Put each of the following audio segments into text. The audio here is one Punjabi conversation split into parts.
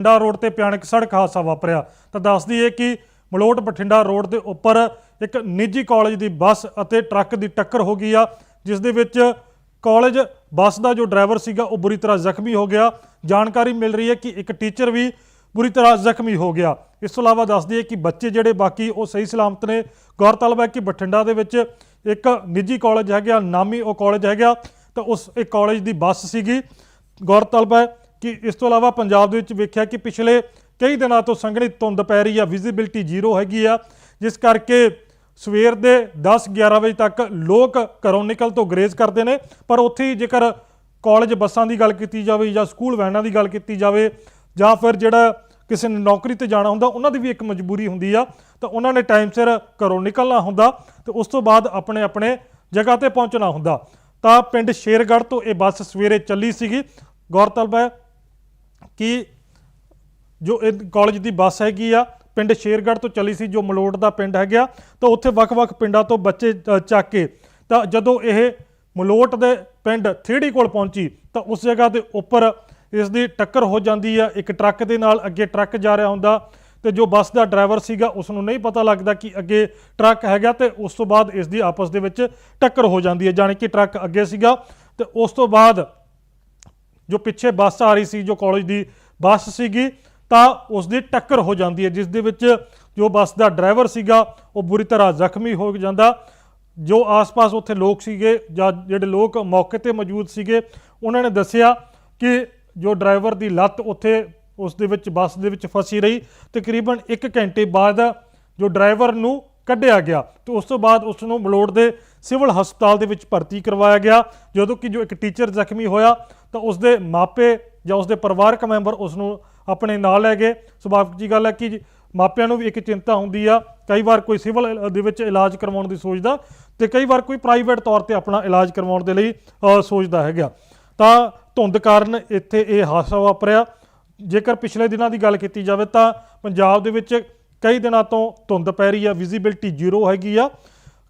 ਬਠਿੰਡਾ ਰੋਡ ਤੇ ਭਿਆਨਕ ਸੜਕ ਹਾਦਸਾ ਵਾਪਰਿਆ। ਤਾਂ ਦੱਸਦੀ ਹੈ ਕਿ ਮਲੋਟ ਬਠਿੰਡਾ ਰੋਡ ਦੇ ਉੱਪਰ ਇੱਕ ਨਿੱਜੀ ਕਾਲਜ ਦੀ ਬੱਸ ਅਤੇ ਟਰੱਕ ਦੀ ਟੱਕਰ ਹੋ ਗਈ ਆ, ਜਿਸ ਦੇ ਵਿੱਚ ਕਾਲਜ ਬੱਸ ਦਾ ਜੋ ਡਰਾਈਵਰ ਸੀਗਾ, ਉਹ ਬੁਰੀ ਤਰ੍ਹਾਂ ਜ਼ਖਮੀ ਹੋ ਗਿਆ। ਜਾਣਕਾਰੀ ਮਿਲ ਰਹੀ ਹੈ ਕਿ ਇੱਕ ਟੀਚਰ ਵੀ ਬੁਰੀ ਤਰ੍ਹਾਂ ਜ਼ਖਮੀ ਹੋ ਗਿਆ। ਇਸ ਤੋਂ ਇਲਾਵਾ ਦੱਸਦੀ ਹੈ ਕਿ ਬੱਚੇ ਜਿਹੜੇ ਬਾਕੀ, ਉਹ ਸਹੀ ਸਲਾਮਤ ਨੇ। ਗੌਰਤਲਬ ਹੈ ਕਿ ਬਠਿੰਡਾ ਦੇ ਵਿੱਚ ਇੱਕ ਨਿੱਜੀ ਕਾਲਜ ਹੈਗਾ, ਨਾਮੀ ਉਹ ਕਾਲਜ ਹੈਗਾ, ਤਾਂ ਉਸ ਇੱਕ ਕਾਲਜ ਦੀ ਬੱਸ ਸੀਗੀ। ਗੌਰਤਲਬ ਹੈ ਕਿ ਇਸ ਤੋਂ ਇਲਾਵਾ ਪੰਜਾਬ ਦੇ ਵਿੱਚ ਵੇਖਿਆ ਕਿ ਪਿਛਲੇ ਕਈ ਦਿਨਾਂ ਤੋਂ ਸੰਘਣੀ ਧੁੰਦ ਪੈ ਰਹੀ ਆ ਵਿਜ਼ਿਬਿਲਟੀ ਜ਼ੀਰੋ ਹੈਗੀ ਆ, ਜਿਸ ਕਰਕੇ ਸਵੇਰ ਦੇ 10-11 ਵਜੇ ਤੱਕ ਲੋਕ ਘਰੋਂ ਨਿਕਲ ਤੋਂ ਗਰੇਜ਼ ਕਰਦੇ ਨੇ। ਪਰ ਉੱਥੇ ਹੀ ਜੇਕਰ ਕਾਲਜ ਬੱਸਾਂ ਦੀ ਗੱਲ ਕੀਤੀ ਜਾਵੇ ਜਾਂ ਸਕੂਲ ਵੈਨਾਂ ਦੀ ਗੱਲ ਕੀਤੀ ਜਾਵੇ ਜਾਂ ਫਿਰ ਜਿਹੜਾ ਕਿਸੇ ਨੇ ਨੌਕਰੀ ਤੇ ਜਾਣਾ ਹੁੰਦਾ, ਉਹਨਾਂ ਦੀ ਵੀ ਇੱਕ ਮਜਬੂਰੀ ਹੁੰਦੀ ਆ, ਤਾਂ ਉਹਨਾਂ ਨੇ ਟਾਈਮ ਸਿਰ ਘਰੋਂ ਨਿਕਲਣਾ ਹੁੰਦਾ ਤੇ ਉਸ ਤੋਂ ਬਾਅਦ ਆਪਣੇ ਆਪਣੇ ਜਗ੍ਹਾ ਤੇ ਪਹੁੰਚਣਾ ਹੁੰਦਾ। ਤਾਂ ਪਿੰਡ ਸ਼ੇਰਗੜ੍ਹ ਤੋਂ ਇਹ ਬੱਸ ਸਵੇਰੇ ਚੱਲੀ ਸੀਗੀ। ਗੌਰਤਲਬ ਹੈ ਕਿ ਜੋ ਇਹ ਕਾਲਜ ਦੀ ਬੱਸ ਹੈਗੀ ਆ, ਪਿੰਡ ਸ਼ੇਰਗੜ੍ਹ ਤੋਂ ਚਲੀ ਸੀ, ਜੋ ਮਲੋਟ ਦਾ ਪਿੰਡ ਹੈਗਾ, ਤਾਂ ਉੱਥੇ ਵੱਖ-ਵੱਖ ਪਿੰਡਾਂ ਤੋਂ ਬੱਚੇ ਚੱਕ ਕੇ ਤਾਂ ਜਦੋਂ ਇਹ ਮਲੋਟ ਦੇ ਪਿੰਡ ਥੇੜੀ ਕੋਲ ਪਹੁੰਚੀ, ਤਾਂ ਉਸ ਜਗ੍ਹਾ ਦੇ ਉੱਪਰ ਇਸ ਦੀ ਟੱਕਰ ਹੋ ਜਾਂਦੀ ਆ, ਇੱਕ ਟਰੱਕ ਦੇ ਨਾਲ ਅੱਗੇ ਟਰੱਕ ਜਾ ਰਿਹਾ ਹੁੰਦਾ ਤੇ ਜੋ ਬੱਸ ਦਾ ਡਰਾਈਵਰ ਸੀਗਾ ਉਸ ਨੂੰ ਨਹੀਂ ਪਤਾ ਲੱਗਦਾ ਕਿ ਅੱਗੇ ਟਰੱਕ ਹੈਗਾ ਤੇ ਉਸ ਤੋਂ ਬਾਅਦ ਇਸ ਦੀ ਆਪਸ ਦੇ ਵਿੱਚ ਟੱਕਰ ਹੋ ਜਾਂਦੀ ਹੈ ਜਾਣੀ ਕਿ ਟਰੱਕ ਅੱਗੇ ਸੀਗਾ ਤੇ ਉਸ ਤੋਂ ਬਾਅਦ ਜੋ ਪਿੱਛੇ ਬੱਸ ਆ ਰਹੀ ਸੀ, ਜੋ ਕਾਲਜ ਦੀ ਬੱਸ ਸੀਗੀ, ਤਾਂ ਉਸ ਦੀ ਟੱਕਰ ਹੋ ਜਾਂਦੀ ਹੈ, ਜਿਸ ਦੇ ਵਿੱਚ ਜੋ ਬੱਸ ਦਾ ਡਰਾਈਵਰ ਸੀਗਾ, ਉਹ ਬੁਰੀ ਤਰ੍ਹਾਂ ਜ਼ਖਮੀ ਹੋ ਜਾਂਦਾ। ਜੋ ਆਸ-ਪਾਸ ਉੱਥੇ ਲੋਕ ਸੀਗੇ, ਜਾਂ ਜਿਹੜੇ ਲੋਕ ਮੌਕੇ ਤੇ ਮੌਜੂਦ ਸੀਗੇ, ਉਹਨਾਂ ਨੇ ਦੱਸਿਆ ਕਿ ਜੋ ਡਰਾਈਵਰ ਦੀ ਲੱਤ ਉੱਥੇ ਉਸ ਦੇ ਵਿੱਚ, ਬੱਸ ਦੇ ਵਿੱਚ ਫਸੀ ਰਹੀ। ਤਕਰੀਬਨ 1 ਘੰਟੇ ਬਾਅਦ ਜੋ ਡਰਾਈਵਰ ਨੂੰ ਕੱਢਿਆ ਗਿਆ। ਤੇ ਉਸ ਤੋਂ ਬਾਅਦ ਉਸ ਨੂੰ ਮਲੋੜ ਦੇ ਸਿਵਲ ਹਸਪਤਾਲ ਦੇ ਵਿੱਚ ਭਰਤੀ ਕਰਵਾਇਆ ਗਿਆ। ਜਦੋਂ ਕਿ ਜੋ ਇੱਕ ਟੀਚਰ ਜ਼ਖਮੀ ਹੋਇਆ, ਤਾਂ ਉਸ ਦੇ ਮਾਪੇ ਜਾਂ ਉਸ ਦੇ ਪਰਿਵਾਰਕ ਮੈਂਬਰ ਉਸ ਨੂੰ ਆਪਣੇ ਨਾਲ ਲੈ ਗਏ। ਸੁਭਾਵਿਕ ਜੀ ਗੱਲ ਹੈ ਕਿ ਮਾਪਿਆਂ ਨੂੰ ਵੀ ਇੱਕ ਚਿੰਤਾ ਹੁੰਦੀ ਆ। ਕਈ ਵਾਰ ਕੋਈ ਸਿਵਲ ਦੇ ਵਿੱਚ ਇਲਾਜ ਕਰਵਾਉਣ ਦੀ ਸੋਚਦਾ ਤੇ ਕਈ ਵਾਰ ਕੋਈ ਪ੍ਰਾਈਵੇਟ ਤੌਰ ਤੇ ਆਪਣਾ ਇਲਾਜ ਕਰਵਾਉਣ ਦੇ ਲਈ ਸੋਚਦਾ ਹੈਗਾ। ਤਾਂ ਧੁੰਦ ਕਾਰਨ ਇੱਥੇ ਇਹ ਹਾਦਸਾ ਵਾਪਰਿਆ। ਜੇਕਰ ਪਿਛਲੇ ਦਿਨਾਂ ਦੀ ਗੱਲ ਕੀਤੀ ਜਾਵੇ ਤਾਂ ਪੰਜਾਬ ਦੇ ਵਿੱਚ ਕਈ ਦਿਨਾਂ ਤੋਂ ਧੁੰਦ ਪੈ ਰਹੀ ਆ। ਵਿਜ਼ਿਬਿਲਟੀ ਜ਼ੀਰੋ ਹੈਗੀ ਆ।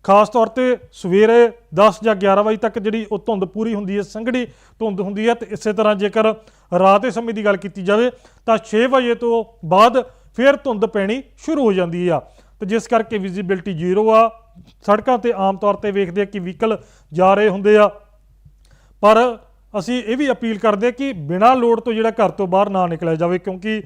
ਖਾਸ ਤੌਰ ਤੇ ਸਵੇਰੇ 10 ਜਾਂ 11 ਵਜੇ ਤੱਕ ਜਿਹੜੀ ਉਹ ਧੁੰਦ ਪੂਰੀ ਹੁੰਦੀ ਹੈ, ਸੰਘਣੀ ਧੁੰਦ ਹੁੰਦੀ ਹੈ ਤੇ ਇਸੇ ਤਰ੍ਹਾਂ ਜੇਕਰ ਰਾਤ ਦੇ ਸਮੇਂ ਦੀ ਗੱਲ ਕੀਤੀ ਜਾਵੇ ਤਾਂ 6 ਵਜੇ ਤੋਂ ਬਾਅਦ ਫਿਰ ਧੁੰਦ ਪੈਣੀ ਸ਼ੁਰੂ ਹੋ ਜਾਂਦੀ ਆ। ਤੇ ਜਿਸ ਕਰਕੇ ਵਿਜ਼ਿਬਿਲਟੀ ਜ਼ੀਰੋ ਆ। ਸੜਕਾਂ ਤੇ ਆਮ ਤੌਰ ਤੇ ਵੇਖਦੇ ਆ ਕਿ ਵਹੀਕਲ ਜਾ ਰਹੇ ਹੁੰਦੇ ਆ। ਪਰ ਅਸੀਂ ਇਹ ਵੀ ਅਪੀਲ ਕਰਦੇ ਹਾਂ ਕਿ ਬਿਨਾਂ ਲੋੜ ਤੋਂ ਜਿਹੜਾ ਘਰ ਤੋਂ ਬਾਹਰ ਨਾ ਨਿਕਲਿਆ ਜਾਵੇ, ਕਿਉਂਕਿ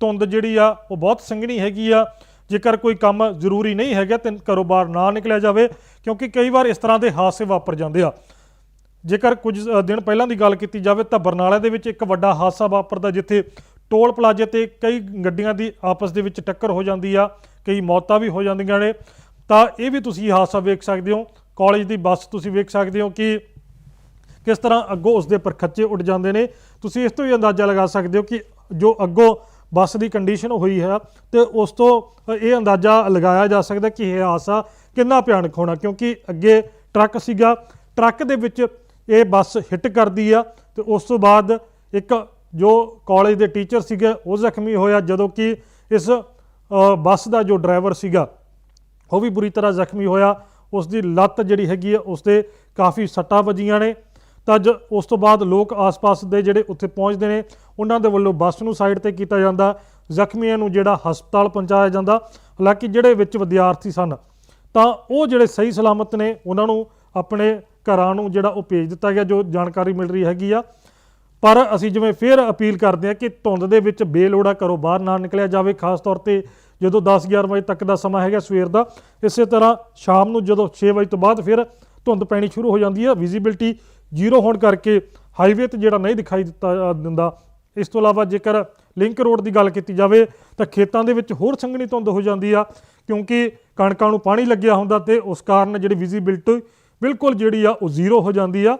ਧੁੰਦ ਜਿਹੜੀ ਆ, ਉਹ ਬਹੁਤ ਸੰਘਣੀ ਹੈਗੀ ਆ। ਜੇਕਰ ਕੋਈ ਕੰਮ ਜ਼ਰੂਰੀ ਨਹੀਂ ਹੈਗਾ ਤੇ ਘਰੋਂ ਬਾਹਰ ਨਾ ਨਿਕਲਿਆ ਜਾਵੇ, ਕਿਉਂਕਿ ਕਈ ਵਾਰ ਇਸ ਤਰ੍ਹਾਂ ਦੇ ਹਾਦਸੇ ਵਾਪਰ ਜਾਂਦੇ ਆ। ਜੇਕਰ ਕੁਝ ਦਿਨ ਪਹਿਲਾਂ ਦੀ ਗੱਲ ਕੀਤੀ ਜਾਵੇ ਤਾਂ ਬਰਨਾਲਾ ਦੇ ਵਿੱਚ ਇੱਕ ਵੱਡਾ ਹਾਦਸਾ ਵਾਪਰਦਾ ਜਿੱਥੇ ਟੋਲ ਪਲਾਜ਼ੇ ਤੇ ਕਈ ਗੱਡੀਆਂ ਦੀ ਆਪਸ ਦੇ ਵਿੱਚ ਟੱਕਰ ਹੋ ਜਾਂਦੀ ਆ, ਕਈ ਮੌਤਾਂ ਵੀ ਹੋ ਜਾਂਦੀਆਂ ਨੇ। ਤਾਂ ਇਹ ਵੀ ਤੁਸੀਂ ਹਾਦਸਾ ਵੇਖ ਸਕਦੇ ਹੋ। ਕਾਲਜ ਦੀ ਬੱਸ ਤੁਸੀਂ ਵੇਖ ਸਕਦੇ ਹੋ ਕਿ ਕਿਸ ਤਰ੍ਹਾਂ ਅੱਗੋਂ ਉਸ ਦੇ ਪਰਖੱਚੇ ਉੱਡ ਜਾਂਦੇ ਨੇ। ਤੁਸੀਂ ਇਸ ਤੋਂ ਹੀ ਅੰਦਾਜ਼ਾ ਲਗਾ ਸਕਦੇ ਹੋ ਕਿ ਜੋ ਅੱਗੋਂ ਬੱਸ ਦੀ ਕੰਡੀਸ਼ਨ ਹੋਈ ਹੈ ਤੇ ਉਸ ਤੋਂ ਇਹ ਅੰਦਾਜ਼ਾ ਲਗਾਇਆ ਜਾ ਸਕਦਾ ਕਿ ਇਹ ਹਾਦਸਾ ਕਿੰਨਾ ਭਿਆਨਕ ਹੋਣਾ, ਕਿਉਂਕਿ ਅੱਗੇ ਟਰੱਕ ਸੀਗਾ, ਟਰੱਕ ਦੇ ਵਿੱਚ ਇਹ ਬੱਸ ਹਿੱਟ ਕਰਦੀ ਆ ਤੇ ਉਸ ਤੋਂ ਬਾਅਦ ਇੱਕ ਜੋ ਕਾਲਜ ਦੇ ਟੀਚਰ ਸੀਗੇ ਉਹ ਜ਼ਖਮੀ ਹੋਇਆ, ਜਦੋਂ ਕਿ ਇਸ ਬੱਸ ਦਾ ਜੋ ਡਰਾਈਵਰ ਸੀਗਾ, ਉਹ ਵੀ ਬੁਰੀ ਤਰ੍ਹਾਂ ਜ਼ਖਮੀ ਹੋਇਆ। ਉਸ ਦੀ ਲੱਤ ਜਿਹੜੀ ਹੈਗੀ ਆ, ਉਸ ਤੇ ਕਾਫੀ ਸੱਟਾਂ ਵੱਜੀਆਂ ਨੇ। ਤਾਂ ਜ, ਉਸ ਤੋਂ ਬਾਅਦ ਲੋਕ ਆਸ-ਪਾਸ ਦੇ ਜਿਹੜੇ ਉੱਥੇ ਪਹੁੰਚਦੇ ਨੇ ਉਹਨਾਂ ਦੇ ਵੱਲੋਂ ਬੱਸ ਨੂੰ ਸਾਈਡ ਤੇ ਕੀਤਾ ਜਾਂਦਾ। ਜ਼ਖਮੀਆਂ ਨੂੰ ਜਿਹੜਾ ਹਸਪਤਾਲ ਪਹੁੰਚਾਇਆ ਜਾਂਦਾ। ਹਾਲਾਂਕਿ ਜਿਹੜੇ ਵਿੱਚ ਵਿਦਿਆਰਥੀ ਸਨ, ਤਾਂ ਉਹ ਜਿਹੜੇ ਸਹੀ ਸਲਾਮਤ ਨੇ, ਉਹਨਾਂ ਨੂੰ ਆਪਣੇ ਘਰਾਂ ਨੂੰ ਜਿਹੜਾ ਉਹ ਭੇਜ ਦਿੱਤਾ ਗਿਆ, ਜੋ ਜਾਣਕਾਰੀ ਮਿਲ ਰਹੀ ਹੈਗੀ ਆ। ਪਰ ਅਸੀਂ ਜਿਵੇਂ ਫੇਰ ਅਪੀਲ ਕਰਦੇ ਹਾਂ ਕਿ ਧੁੰਦ ਦੇ ਵਿੱਚ ਬੇਲੋੜਾ ਘਰੋਂ ਬਾਹਰ ਨਾ ਨਿਕਲਿਆ ਜਾਵੇ। ਖਾਸ ਤੌਰ ਤੇ ਜਦੋਂ 10-11 ਵਜੇ ਤੱਕ ਦਾ ਸਮਾਂ ਹੈਗਾ ਸਵੇਰ ਦਾ, ਇਸੇ ਤਰ੍ਹਾਂ ਸ਼ਾਮ ਨੂੰ ਜਦੋਂ 6 ਵਜੇ ਤੋਂ ਬਾਅਦ ਫਿਰ ਧੁੰਦ ਪੈਣੀ ਸ਼ੁਰੂ ਹੋ ਜਾਂਦੀ ਹੈ ਵਿਜ਼ਿਬਿਲਟੀ ਜ਼ੀਰੋ ਹੋਣ ਕਰਕੇ ਹਾਈਵੇ ਤੇ ਜਿਹੜਾ ਨਹੀਂ ਦਿਖਾਈ ਦਿੱਤਾ ਦਿੰਦਾ ਇਸ ਤੋਂ ਇਲਾਵਾ ਜੇਕਰ ਲਿੰਕ ਰੋਡ ਦੀ ਗੱਲ ਕੀਤੀ ਜਾਵੇ, ਤਾਂ ਖੇਤਾਂ ਦੇ ਵਿੱਚ ਹੋਰ ਸੰਘਣੀ ਧੁੰਦ ਹੋ ਜਾਂਦੀ ਆ, ਕਿਉਂਕਿ ਕਣਕਾਂ ਨੂੰ ਪਾਣੀ ਲੱਗਿਆ ਹੁੰਦਾ ਤੇ ਉਸ ਕਾਰਨ ਜਿਹੜੀ ਵਿਜ਼ਿਬਿਲਟੀ ਬਿਲਕੁਲ ਜਿਹੜੀ ਆ, ਉਹ ਜ਼ੀਰੋ ਹੋ ਜਾਂਦੀ ਆ।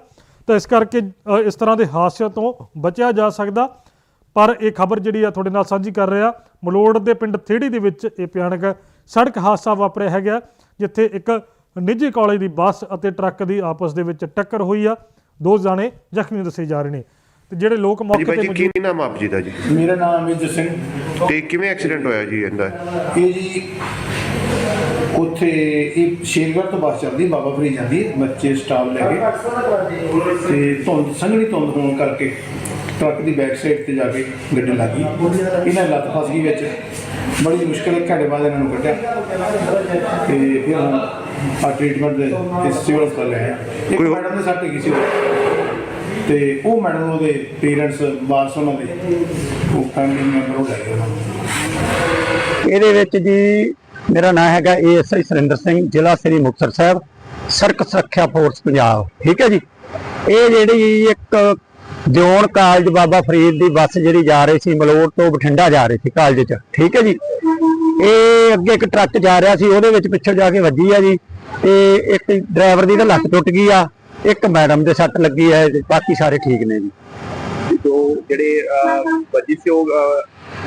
ਤਾਂ ਇਸ ਕਰਕੇ ਇਸ ਤਰ੍ਹਾਂ ਦੇ ਹਾਦਸਿਆਂ ਤੋਂ ਬਚਿਆ ਜਾ ਸਕਦਾ। ਪਰ ਇਹ ਖਬਰ ਜਿਹੜੀ ਆ, ਤੁਹਾਡੇ ਨਾਲ ਸਾਂਝੀ ਕਰ ਰਿਹਾ। ਮਲੋੜ ਦੇ ਪਿੰਡ ਥੇੜੀ ਦੇ ਵਿੱਚ ਇਹ ਭਿਆਨਕ ਸੜਕ ਹਾਦਸਾ ਵਾਪਰਿਆ ਹੈਗਾ, ਜਿੱਥੇ ਇੱਕ ਨਿੱਜੀ ਕਾਲਜ ਦੀ ਬੱਸ ਅਤੇ ਟਰੱਕ ਦੀ ਆਪਸ ਦੇ ਵਿੱਚ ਟੱਕਰ ਹੋਈ ਆ। ਦੋ ਜਾਣੇ ਜ਼ਖਮੀ ਦੱਸੇ ਜਾ ਰਹੇ ਨੇ। ਤੇ ਜਿਹੜੇ ਲੋਕ ਮੌਕੇ ਤੇ ਜੀ ਮੌਜੂਦ ਕੀ ਨਾਮ ਆਪ ਜੀ ਦਾ ਜੀ? ਮੇਰਾ ਨਾਮ ਅਮਿਤ ਸਿੰਘ। ਤੇ ਕਿਵੇਂ ਐਕਸੀਡੈਂਟ ਹੋਇਆ ਜੀ ਇਹਦਾ? ਇਹ ਜੀ ਉੱਥੇ ਇਹ ਸ਼ੇਰਗੜ੍ਹ ਤੋਂ ਬੱਸ ਚੱਲਦੀ ਬਾਬਾ ਫਰੀ ਜਾਂਦੀ ਬੱਚੇ ਸਟਾਫ ਲੈ ਕੇ। ਤੇ ਧੁੰਦ ਸੰਘਣੀ ਧੁੰਦ ਹੋਣ ਕਰਕੇ ਟਰੱਕ ਦੀ ਬੈਕ ਸਾਈਡ ਤੇ ਜਾ ਕੇ ਗੱਡੀ ਲੱਗ ਗਈ। ਇਹਨਾਂ ਲੱਤ ਫਸ ਗਈ ਵਿੱਚ। ਬੜੀ ਮੁਸ਼ਕਿਲ ਇੱਕ ਘੰਟੇ ਬਾਅਦ ਇਹਨਾਂ ਨੂੰ ਕੱਢਿਆ। ਤੇ ਫਿਰ ਆ ਟ੍ਰੀਟਮੈਂਟ ਦੇ ਇਸ ਸਿਵਲ ਹਸਪਤਾਲ ਲੈ ਆਏ ਇੱਕ ਕੋਈ- ਮੈਡਮ ਦੇ ਸੱਟ ਗਈ ਸੀ। ਤੇ ਉਹ ਮੈਡਮ ਉਹਦੇ ਪੇਰੈਂਟਸ, ਵਾਰਸ ਉਹਨਾਂ ਦੇ ਉਹ ਫੈਮਿਲੀ ਮੈਂਬਰ ਉਹ ਲੈ ਗਏ ਉਹਨਾਂ ਨੂੰ। ਇਹਦੇ ਵਿੱਚ ਜੀ ਮੇਰਾ ਨਾਮ ਹੈਗਾ ਏਐਸਆਈ ਸੁਰਿੰਦਰ ਸਿੰਘ, ਜ਼ਿਲ੍ਹਾ ਸ੍ਰੀ ਮੁਕਤਸਰ ਸਾਹਿਬ, ਸੜਕ ਸੁਰੱਖਿਆ ਫੋਰਸ ਪੰਜਾਬ, ਠੀਕ ਹੈ ਜੀ? ਇਹ ਜਿਹੜੀ ਇੱਕ ਦਿਓਣ ਕਾਲਜ ਬਾਬਾ ਫਰੀਦ ਦੀ ਬੱਸ ਜਿਹੜੀ ਜਾ ਰਹੀ ਸੀ ਮਲੋੜ ਤੋਂ ਬਠਿੰਡਾ ਜਾ ਰਹੀ ਸੀ ਕਾਲਜ 'ਚ, ਠੀਕ ਹੈ ਜੀ? ਇਹ ਅੱਗੇ ਇੱਕ ਟਰੱਕ ਜਾ ਰਿਹਾ ਸੀ, ਉਹਦੇ ਵਿੱਚ ਪਿੱਛੋਂ ਜਾ ਕੇ ਵੱਜੀ ਆ ਜੀ, ਤੇ ਇੱਕ ਡਰਾਈਵਰ ਦੀ ਤਾਂ ਲੱਤ ਟੁੱਟ ਗਈ ਆ ਇੱਕ ਮੈਡਮ ਦੇ ਸੱਟ ਲੱਗੀ ਹੈ ਤੇ ਬਾਕੀ ਸਾਰੇ ਠੀਕ ਨੇ ਜੀ। ਜੋ ਜਿਹੜੇ ਵੱਜੀ ਸੀ ਉਹ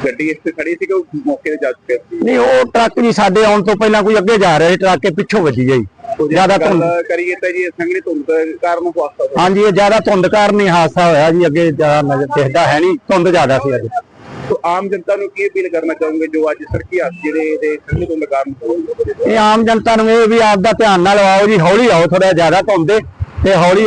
ਗੱਡੀ ਇੱਥੇ ਖੜੀ ਸੀ ਕਿ ਉਹ ਮੌਕੇ ਤੇ ਜਾ ਚੁੱਕੇ ਸੀ? ਨਹੀਂ ਉਹ ਟਰੱਕ ਜੀ ਸਾਡੇ ਆਉਣ ਤੋਂ ਪਹਿਲਾਂ ਕੋਈ ਅੱਗੇ ਜਾ ਰਿਹਾ ਸੀ ਟਰੱਕ ਪਿੱਛੋਂ ਵੱਜੀ ਹੈ ਜ਼ਿਆਦਾ ਧੁੰਦ ਕਰੀਏ ਤਾਂ ਜੀ ਸੰਗਣੀ ਧੁੰਦ ਕਾਰਨ ਹਾਦਸਾ ਹੋਇਆ। ਹਾਂਜੀ ਇਹ ਜ਼ਿਆਦਾ ਧੁੰਦ ਕਾਰਨ ਹੀ ਹਾਦਸਾ ਹੋਇਆ ਜੀ ਅੱਗੇ ਜ਼ਿਆਦਾ ਨਜ਼ਰ ਦਿਖਦਾ ਹੈ ਨਹੀਂ ਧੁੰਦ ਜ਼ਿਆਦਾ ਸੀ ਅੱਜ। ਸੋ ਆਮ ਜਨਤਾ ਨੂੰ ਕੀ ਅਪੀਲ ਕਰਨਾ ਚਾਹੋਗੇ ਜੋ ਅੱਜ ਸੜਕੀ ਹਾਦਸੇ ਜਿਹੜੇ ਦੇ ਸੰਗਣੀ ਧੁੰਦ ਕਾਰਨ ਇਹ ਆਮ ਜਨਤਾ ਨੂੰ ਇਹ ਵੀ ਆਪ ਦਾ ਧਿਆਨ ਨਾਲ ਆਓ ਜੀ ਹੌਲੀ ਆਓ ਥੋੜਾ ਜ਼ਿਆਦਾ ਧੁੰਦ ਹੈ ਤੇ ਹੌਲੀ